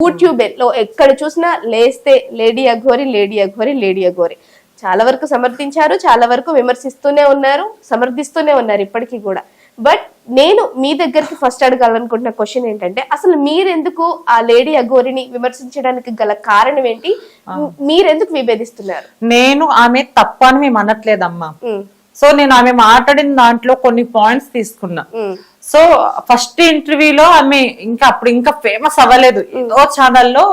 YouTube. లో ఎక్కడ చూసినా లేస్తే lady Aghori lady Aghori lady Aghori. చాలా వరకు సమర్థించారు చాలా వరకు విమర్శిస్తూనే ఉన్నారు సమర్థిస్తూనే ఉన్నారు ఇప్పటికీ కూడా. బట్ నేను మీ దగ్గరికి ఫస్ట్ అడగాలనుకుంటున్న క్వశ్చన్ ఏంటంటే అసలు మీరెందుకు ఆ లేడీ అఘోరిని విమర్శించడానికి గల కారణం ఏంటి? మీరెందుకు విభేదిస్తున్నారు? నేను ఆమె తప్పు అని మేము అనట్లేదమ్మా సో నేను ఆమె మాట్లాడిన దాంట్లో కొన్ని పాయింట్స్ తీసుకున్నా. సో ఫస్ట్ ఇంటర్వ్యూలో ఆమె ఇంకా అప్పుడు ఇంకా ఫేమస్ అవ్వలేదు. ఏదో ఛానల్లో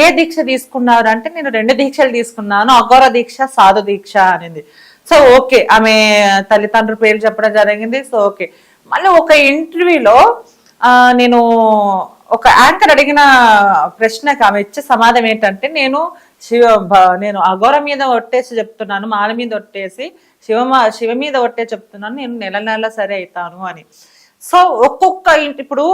ఏ దీక్ష తీసుకున్నారు అంటే నేను రెండు దీక్షలు తీసుకున్నాను. అఘోర దీక్ష సాధు దీక్ష అనేది. సో ఓకే ఆమె తల్లిదండ్రుల పేరు చెప్పడం జరిగింది. So okay. మళ్ళీ ఒక ఇంటర్వ్యూలో నేను ఒక యాంకర్ అడిగిన ప్రశ్నకి ఆమె ఇచ్చే సమాధానం ఏంటంటే నేను శివ నేను అఘోర మీద ఒట్టేసి చెప్తున్నాను మాల మీద ఒట్టేసి శివ శివ మీద ఒట్టే చెప్తున్నాను నేను నెల నెల సరే అవుతాను అని. సో ఒక్కొక్క ఇంటి ఇప్పుడు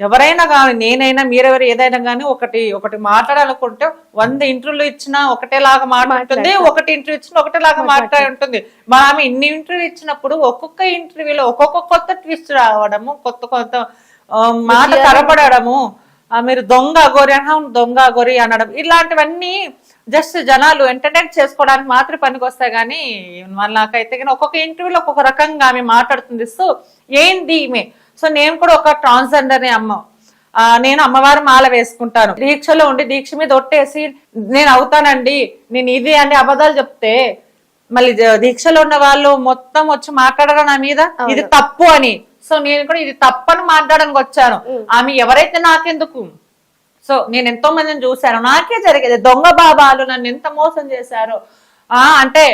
ఎవరైనా కానీ నేనైనా మీరెవరు ఏదైనా కానీ ఒకటి ఒకటి మాట్లాడాలనుకుంటే వంద ఇంటర్వ్యూలు ఇచ్చినా ఒకటేలాగా మాట్లాడుతుంది ఒకటి ఇంటర్వ్యూ ఇచ్చినా ఒకటేలాగా మాట్లాడి ఉంటుంది మన ఆమె ఇన్ని ఇంటర్వ్యూ ఇచ్చినప్పుడు ఒక్కొక్క ఇంటర్వ్యూలో ఒక్కొక్క కొత్త ట్విస్ట్ రావడము కొత్త కొత్త మాట కనపడము ఆ, మీరు దొంగ అన్నా దొంగ అగోరి అనడం ఇలాంటివన్నీ జస్ట్ జనాలు ఎంటర్టైన్ చేసుకోవడానికి మాత్రం పనికి వస్తాయి కానీ మళ్ళీ నాకైతే కానీ ఒక్కొక్క ఇంటర్వ్యూలో ఒక్కొక్క రకంగా ఆమె మాట్లాడుతుంది. సో ఏంది ఈమె? సో నేను కూడా ఒక ట్రాన్స్జెండర్ అమ్మ. నేను అమ్మవారు మాల వేసుకుంటాను. దీక్షలో ఉండి దీక్ష మీద ఒట్టేసి నేను అవుతానండి నేను ఇది అని అబద్ధాలు చెప్తే మళ్ళీ దీక్షలో ఉన్న వాళ్ళు మొత్తం వచ్చి మాట్లాడరా నా మీద? ఇది తప్పు అని. సో నేను కూడా ఇది తప్పని మాట్లాడడానికి వచ్చాను. ఆమె ఎవరైతే నాకెందుకు? సో నేను ఎంతో మందిని చూశాను. నాకే జరిగేది. దొంగ బాబాలు నన్ను ఎంత మోసం చేశారు. ఆ అంటే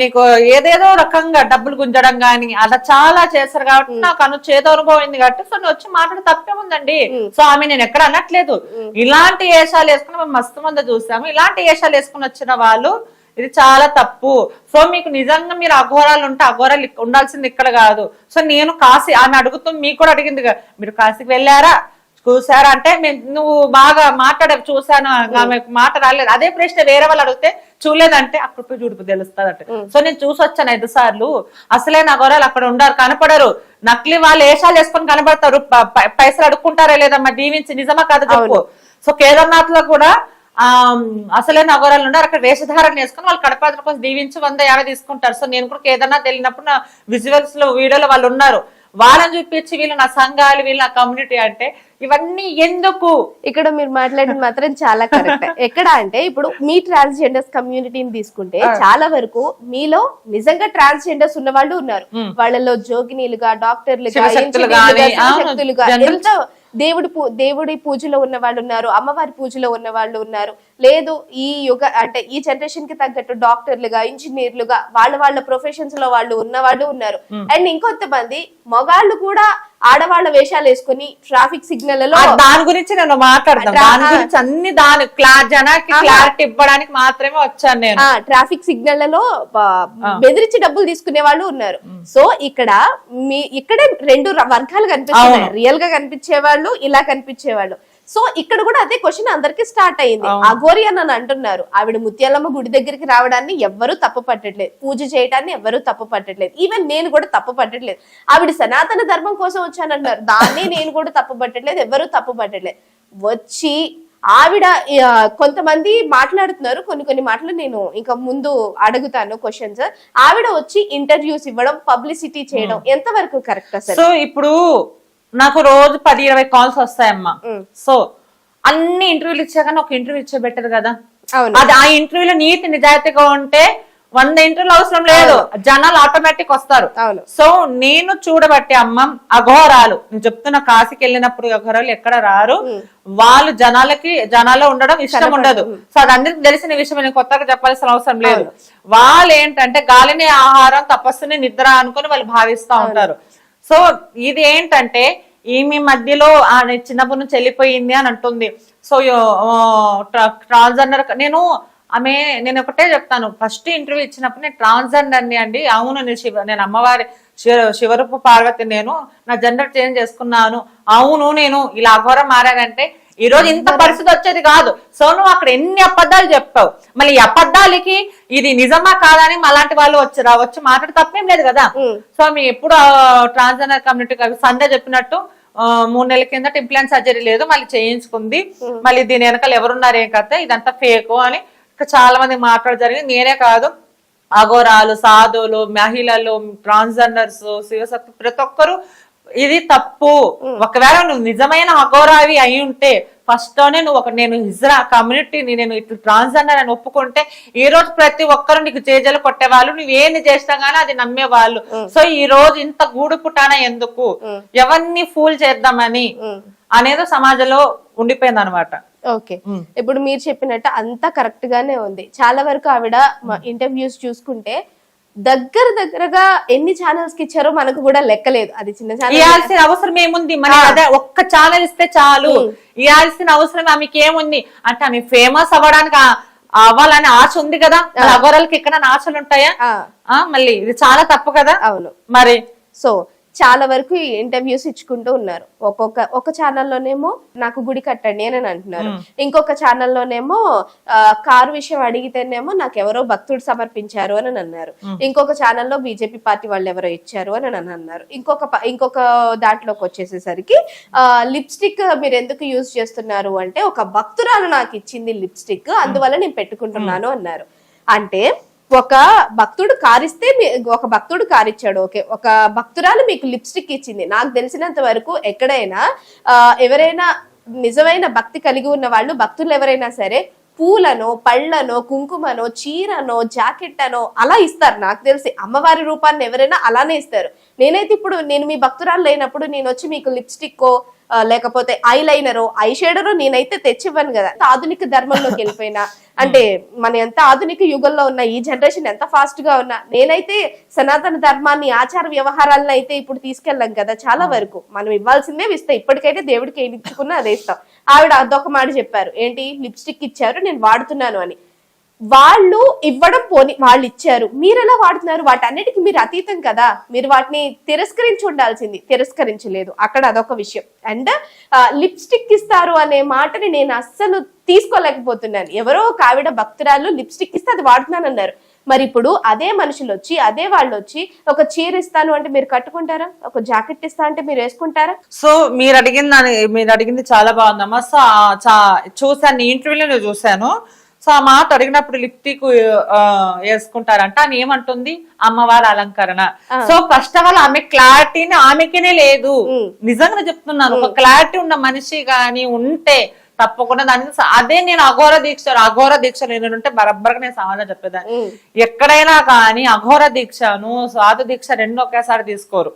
నీకు ఏదేదో రకంగా డబ్బులు గుంజడం గాని అలా చాలా చేశారు కాబట్టి నాకు అను చేదు అనుభవం అయింది కాబట్టి సో వచ్చి మాట్లాడి తప్పే ఉందండి. సో ఆమె నేను ఎక్కడ అనట్లేదు. ఇలాంటి వేషాలు వేసుకుని మేము మస్తు మంది చూసాము. ఇలాంటి వేషాలు వేసుకుని వచ్చిన వాళ్ళు ఇది చాలా తప్పు. సో మీకు నిజంగా మీరు అఘోరాలు ఉంటే అఘోరాలు ఉండాల్సింది ఇక్కడ కాదు. సో నేను కాశీ ఆమె అడుగుతూ మీకు కూడా అడిగింది మీరు కాశీకి వెళ్ళారా? చూసారా? అంటే మేము నువ్వు బాగా మాట్లాడ చూసాను మాట రాలేదు. అదే ప్రశ్న వేరే వాళ్ళు అడిగితే చూడలేదంటే అక్కడ పోయి చూడుపు తెలుస్తుంది సో నేను చూసి వచ్చాను ఐదు సార్లు అసలే నా గొర్రెలు అక్కడ ఉండారు కనపడరు. నకిలీ వాళ్ళు వేషాలు వేసుకొని కనబడతారు. పైసలు అడుక్కుంటారా లేదమ్మా దీవించి నిజమా కాదు చెప్పు. సో కేదార్నాథ్లో కూడా ఆ అసలే నగరాలు ఉన్నారు అక్కడ వేషధారణ వేసుకొని వాళ్ళు కడపాత్ర కోసం దీవించి వంద యాభై తీసుకుంటారు. సో నేను కూడా కేదార్నాథ్ వెళ్ళినప్పుడు నా విజువల్స్లో వీడియోలో వాళ్ళు ఉన్నారు. వాళ్ళని చూపించి వీళ్ళు నా సంఘాలు వీళ్ళు నా కమ్యూనిటీ అంటే ఇవన్నీ ఎందుకు? ఇక్కడ మీరు మాట్లాడింది మాత్రం చాలా కరెక్ట్ ఎక్కడ అంటే ఇప్పుడు మీ ట్రాన్స్జెండర్స్ కమ్యూనిటీని తీసుకుంటే చాలా వరకు మీలో నిజంగా ట్రాన్స్జెండర్స్ ఉన్న వాళ్ళు ఉన్నారు వాళ్ళలో జోగినీలుగా డాక్టర్లుగా general- ఎంత దేవుడి పూ దేవుడి పూజలో ఉన్న వాళ్ళు ఉన్నారు అమ్మవారి పూజలో ఉన్న వాళ్ళు ఉన్నారు. లేదు ఈ యుగ అంటే ఈ జనరేషన్కి తగ్గట్టు డాక్టర్లుగా ఇంజనీర్లుగా వాళ్ళ వాళ్ళ ప్రొఫెషన్స్లో వాళ్ళు ఉన్న వాళ్ళు ఉన్నారు అండ్ ఇంకొంతమంది మగాళ్ళు కూడా ఆడవాళ్ళ వేషాలు వేసుకొని ట్రాఫిక్ సిగ్నల్ ఆ దాని గురించి నేను మాట్లాడతాను. దాని గురించి అన్ని దాని జనానికి క్లారిటీ ఇవ్వడానికి మాత్రమే వచ్చాను నేను. ఆ ట్రాఫిక్ సిగ్నల్లలో బెదిరించి డబ్బులు తీసుకునే వాళ్ళు ఉన్నారు. సో ఇక్కడ మీ ఇక్కడే రెండు వర్గాలు కనిపిస్తున్నాయి. రియల్గా కనిపించే వాళ్ళు ఇలా కనిపించే వాళ్ళు సో ఇక్కడ కూడా అదే క్వశ్చన్ అందరికి స్టార్ట్ అయింది అఘోరి అని అంటున్నారు. ఆవిడ ముత్యాలమ్మ గుడి దగ్గరికి రావడాన్ని ఎవ్వరూ తప్పు పట్టట్లేదు. పూజ చేయడాన్ని ఎవ్వరూ తప్పు పట్టట్లేదు. ఈవెన్ నేను కూడా తప్పు పట్టట్లేదు. ఆవిడ సనాతన ధర్మం కోసం వచ్చానంటున్నారు. దాన్ని నేను కూడా తప్పు పట్టట్లేదు ఎవ్వరూ తప్పు పట్టట్లేదు. వచ్చి ఆవిడ కొంతమంది మాట్లాడుతున్నారు. కొన్ని కొన్ని మాటలు నేను ఇంకా ముందు అడుగుతాను క్వశ్చన్స్ ఆవిడ వచ్చి ఇంటర్వ్యూస్ ఇవ్వడం పబ్లిసిటీ చేయడం ఎంతవరకు కరెక్ట్ సో ఇప్పుడు నాకు రోజు పది ఇరవై కాల్స్ వస్తాయమ్మా. సో అన్ని ఇంటర్వ్యూలు ఇచ్చాక ఒక ఇంటర్వ్యూ ఇచ్చే బెటర్ కదా. అది ఆ ఇంటర్వ్యూలో నీతి నిజాయితీగా ఉంటే వంద ఇంటర్వ్యూలు అవసరం లేదు. జనాలు ఆటోమేటిక్ వస్తారు. సో నేను చూడబట్టి అమ్మ అఘోరాలు. నేను చెప్తున్న కాశీకి వెళ్ళినప్పుడు అఘోరాలు ఎక్కడ రారు. వాళ్ళు జనాలకి జనాల్లో ఉండడం ఇష్టం ఉండదు. సో అది అందరికి తెలిసిన విషయం నేను కొత్తగా చెప్పాల్సిన అవసరం లేదు. వాళ్ళు ఏంటంటే గాలిని ఆహారం తపస్సుని నిద్ర అనుకుని వాళ్ళు భావిస్తూ ఉంటారు. సో ఇది ఏంటంటే ఈమె మధ్యలో ఆమె చిన్నప్పటి నుంచి వెళ్ళిపోయింది అని అంటుంది. సో ట్రాన్స్జెండర్ నేను ఆమె నేను ఒకటే చెప్తాను. ఫస్ట్ ఇంటర్వ్యూ ఇచ్చినప్పుడు నేను ట్రాన్స్జెండర్ని అండి. అవును నేను శివ నేను అమ్మవారి శివ శివరూప పార్వతి నేను నా జెండర్ చేంజ్ చేసుకున్నాను. అవును నేను ఇలా అఘోరం మారానంటే ఈ రోజు ఇంత పరిస్థితి వచ్చేది కాదు. సో నువ్వు అక్కడ ఎన్ని అబద్ధాలు చెప్పావు? మళ్ళీ ఈ అబద్ధాలకి ఇది నిజమా కాదని అలాంటి వాళ్ళు వచ్చి వచ్చి మాట్లాడి తప్పేం లేదు కదా. సో మీ ఎప్పుడు ట్రాన్స్జెండర్ కమ్యూనిటీ సంధ్య చెప్పినట్టు మూడు నెలల కిందట ఇంప్లాంట్ సర్జరీ లేదు మళ్ళీ చేయించుకుంది. మళ్ళీ దీని వెనకాల ఎవరున్నారు ఏం కథ? ఇదంతా ఫేక్ అని ఇంకా చాలా మంది మాట్లాడ జరిగింది. నేనే కాదు. అఘోరాలు సాధువులు మహిళలు ట్రాన్స్జెండర్స్ శివశక్తి ప్రతి ఒక్కరు ఇది తప్పు. ఒకవేళ నువ్వు నిజమైన అఘోరావి అయి ఉంటే ఫస్ట్లోనే నువ్వు ఒక నేను హిజ్రా కమ్యూనిటీని నేను ఇట్లా ట్రాన్స్జెండర్ అని ఒప్పుకుంటే ఈ రోజు ప్రతి ఒక్కరు నీకు జేజలు కొట్టేవాళ్ళు నువ్వు ఏంది చేసినా గానీ అది నమ్మేవాళ్ళు. సో ఈ రోజు ఇంత గూడు పుటాన ఎందుకు? ఎవరిని ఫూల్ చేద్దామని అనేది సమాజంలో ఉండిపోయింది అనమాట ఓకే ఇప్పుడు మీరు చెప్పినట్టు అంతా కరెక్ట్ గానే ఉంది. చాలా వరకు ఆవిడ ఇంటర్వ్యూస్ చూసుకుంటే దగ్గర దగ్గరగా ఎన్ని ఛానల్స్కి ఇచ్చారో మనకు కూడా లెక్కలేదు. అది చిన్న ఛానల్ ఇవ్వాల్సిన అవసరం ఏముంది? మన అదే ఒక్క ఛానల్ ఇస్తే చాలు. ఇవ్వాల్సిన అవసరం ఆమెకి ఏముంది? అంటే ఆమె ఫేమస్ అవ్వడానికి అవ్వాలని ఆశ ఉంది కదా? అఘోరాలకి ఎక్కడ ఆశలు ఉంటాయా? ఆ మళ్ళీ ఇది చాలా తప్పు కదా? అవును. మరి? సో చాలా వరకు ఇంటర్వ్యూస్ ఇచ్చుకుంటూ ఉన్నారు. ఒక్కొక్క ఒక ఛానల్లోనేమో నాకు గుడి కట్టండి అని అంటున్నారు. ఇంకొక ఛానల్లోనేమో కారు విషయం అడిగితేనేమో నాకు ఎవరో భక్తుడు సమర్పించారు అని అన్నారు. ఇంకొక ఛానల్లో బీజేపీ పార్టీ వాళ్ళు ఎవరో ఇచ్చారు అని అని అన్నారు. ఇంకొక ఇంకొక దాంట్లోకి వచ్చేసేసరికి లిప్స్టిక్ మీరు ఎందుకు యూజ్ చేస్తున్నారు అంటే ఒక భక్తురాలు నాకు ఇచ్చింది లిప్స్టిక్ అందువల్ల నేను పెట్టుకుంటున్నాను అన్నారు. అంటే ఒక భక్తుడు కారిస్తే మీ- ఒక భక్తుడు కారిచ్చాడు ఓకే. ఒక భక్తురాలు మీకు లిప్స్టిక్ ఇచ్చింది. నాకు తెలిసినంత వరకు ఎక్కడైనా ఎవరైనా నిజమైన భక్తి కలిగి ఉన్న వాళ్ళు భక్తులు ఎవరైనా సరే పూలనో పళ్ళనో కుంకుమనో చీరనో జాకెట్ అనో అలా ఇస్తారు. నాకు తెలిసి అమ్మవారి రూపాన్ని ఎవరైనా అలానే ఇస్తారు. నేనైతే ఇప్పుడు నేను మీ భక్తురాలు లేనప్పుడు నేను వచ్చి మీకు లిప్స్టిక్కో లేకపోతే ఐ లైనరో ఐ షేడరో నేనైతే తెచ్చివ్వను కదా. ఆధునిక ధర్మంలోకి వెళ్ళిపోయినా. అంటే మన ఎంత ఆధునిక యుగంలో ఉన్న ఈ జనరేషన్ ఎంత ఫాస్ట్గా ఉన్నా నేనైతే సనాతన ధర్మాన్ని ఆచార వ్యవహారాలను అయితే ఇప్పుడు తీసుకెళ్ళాం కదా చాలా వరకు. మనం ఇవ్వాల్సిందే ఇస్తాం. ఇప్పటికైతే దేవుడికి ఏది ఇచ్చుకున్నా అదే ఇస్తాం. ఆవిడ అదొక మాట చెప్పారు. ఏంటి? లిప్స్టిక్ ఇచ్చారు నేను వాడుతున్నాను అని. వాళ్ళు ఇవ్వడం పోని వాళ్ళు ఇచ్చారు మీరు ఎలా వాడుతున్నారు? వాటన్నిటికి మీరు అతీతం కదా. మీరు వాటిని తిరస్కరించి ఉండాల్సింది. తిరస్కరించలేదు. అక్కడ అదొక విషయం. అండ్ లిప్స్టిక్ ఇస్తారు అనే మాటని నేను అస్సలు తీసుకోలేకపోతున్నాను. ఎవరో ఒక ఆవిడ భక్తురాలు లిప్స్టిక్ ఇస్తే అది వాడుతున్నాను అన్నారు మరి ఇప్పుడు అదే మనుషులు వచ్చి అదే వాళ్ళు వచ్చి ఒక చీర ఇస్తాను అంటే మీరు కట్టుకుంటారా? ఒక జాకెట్ ఇస్తా అంటే మీరు వేసుకుంటారా? సో మీరు అడిగిన దాని మీరు అడిగింది చాలా బాగుందమ్మా. సో చూసాను ఇంటర్వ్యూలో నేను చూశాను. సో ఆ మాట అడిగినప్పుడు లిప్టిక్ వేసుకుంటారంట. అని ఏమంటుంది? అమ్మవారి అలంకరణ. సో ఫస్ట్ ఆఫ్ ఆల్ ఆమె క్లారిటీని ఆమెకినే లేదు. నిజంగా చెప్తున్నాను. ఒక క్లారిటీ ఉన్న మనిషి గాని ఉంటే తప్పకుండా దాని అదే నేను అఘోర దీక్ష అఘోర దీక్ష నేను ఉంటే బరబ్బర్గా నేను సమాధానం చెప్పేదాన్ని. ఎక్కడైనా కానీ అఘోర దీక్షను సాధు దీక్ష రెండు ఒకేసారి తీసుకోరు.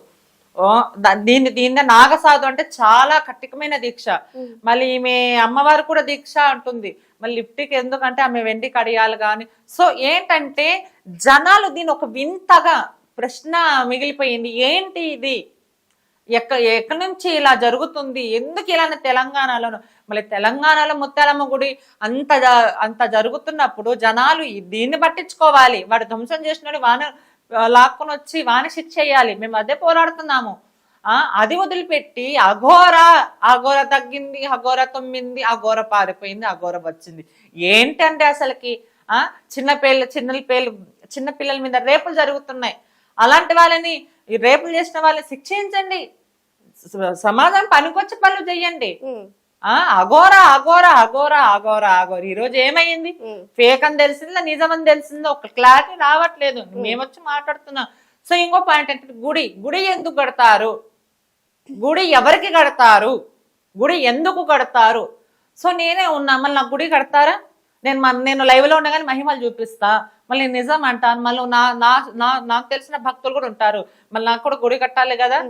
దీన్ని దీన్ని నాగసాధు అంటే చాలా కఠినమైన దీక్ష. మళ్ళీ ఈమె అమ్మవారు కూడా దీక్ష అంటుంది. మళ్ళీ లిప్టిక్ ఎందుకంటే ఆమె వెండి కడియాలు కానీ సో ఏంటంటే జనాలు దీని ఒక వింతగా ప్రశ్న మిగిలిపోయింది. ఏంటి ఇది? ఎక్క ఎక్కడి నుంచి ఇలా జరుగుతుంది? ఎందుకు ఇలా తెలంగాణలోను? మళ్ళీ తెలంగాణలో ముత్యాలమ్మ గుడి అంత అంత జరుగుతున్నప్పుడు జనాలు దీన్ని పట్టించుకోవాలి. వాడు ధ్వంసం చేసినాడు వాన లాక్కొని వచ్చి వాని శిక్ష చేయాలి. మేము అదే పోరాడుతున్నాము. ఆ అది వదిలిపెట్టి అఘోర అఘోర తగ్గింది అఘోర తొమ్మింది అఘోర పారిపోయింది అఘోర వచ్చింది. ఏంటంటే అసలుకి ఆ చిన్న పిల్ల చిన్న పేర్లు చిన్న పిల్లల మీద రేపులు జరుగుతున్నాయి. అలాంటి వాళ్ళని ఈ రేపులు చేసిన వాళ్ళని శిక్షించండి. సమాజం పనికొచ్చే పనులు చెయ్యండి ఆ అఘోర అఘోర అఘోర అఘోర అఘోర. ఈ రోజు ఏమైంది? ఫేక్ అని తెలిసిందా నిజం అని తెలిసిందా? ఒక క్లారిటీ రావట్లేదు. మేమొచ్చి మాట్లాడుతున్నాం. సో ఇంకో పాయింట్ ఏంటంటే గుడి. గుడి ఎందుకు కడతారు? గుడి ఎవరికి కడతారు? గుడి ఎందుకు కడతారు? సో నేనే ఉన్నా. మళ్ళీ నాకు గుడి కడతారా? నేను నేను లైవ్లో ఉండగానే మహిమలు చూపిస్తా. మళ్ళీ నిజం అంటాను. మళ్ళీ నా నా నా- నాకు తెలిసిన భక్తులు కూడా ఉంటారు. మళ్ళీ నాకు కూడా గుడి కట్టాలి కదా?